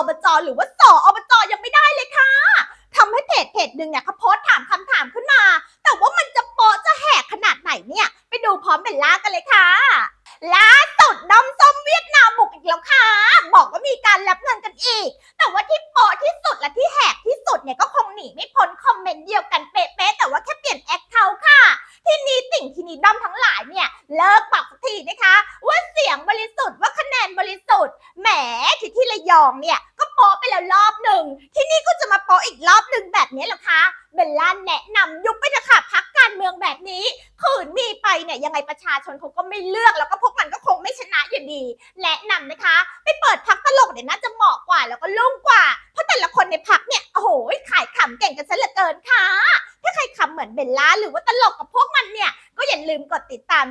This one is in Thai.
อบจอหรือว่าสออบจอยังไม่ได้เลยค่ะทำให้เพจเพจหนึ่งเนี่ยเขาโพสถามคำถามขึ้นมา แต่ว่ามันจะโปะจะแหกขนาดไหนเนี่ย ไปดูพร้อมเบลล่ากันเลยค่ะล่าสุดน้ำส้มเวียดนามบุกอีกแล้วค่ะ บอกว่ามีการรับเงินกันอีก แต่ว่าที่โปะที่สุดและที่แหกที่สุดเนี่ยก็คงหนีไม่พ้นคอมเมนต์เดียวกันเป๊ะๆแต่ว่าแค่เปลี่ยนแอคเคาท์ค่ะ ที่นี้ติ่งที่นี้ด้อมทั้งหลายเนี่ยเลิกปรับทีนะคะ ว่าเสียงบริสุทธิ์ว่าคะแนนบริสุทธิ์แหมที่ที่ระยองเนี่ย ปะไปแล้วรอบหนึ่ง ที่นี่ก็จะมาโปะอีกรอบหนึ่งแบบนี้เหรอคะเบลล่าแนะนำยุบไปเถอะค่ะพักการเมืองแบบนี้ ขืนมีไปเนี่ยยังไงประชาชนเขาก็ไม่เลือกแล้วก็พวกมันก็คงไม่ชนะอยู่ดี แนะนำนะคะ ไปเปิดพักตลกเนี่ยน่าจะเหมาะกว่าแล้วก็ลุ่งกว่า เพราะแต่ละคนในพักเนี่ยโอ้โหขายขำเก่งกันซะเหลือเกินค่ะ ถ้าใครขำเหมือนเบลล่าหรือว่าตลกกับพวกมันเนี่ยก็อย่าลืมกดติดตาม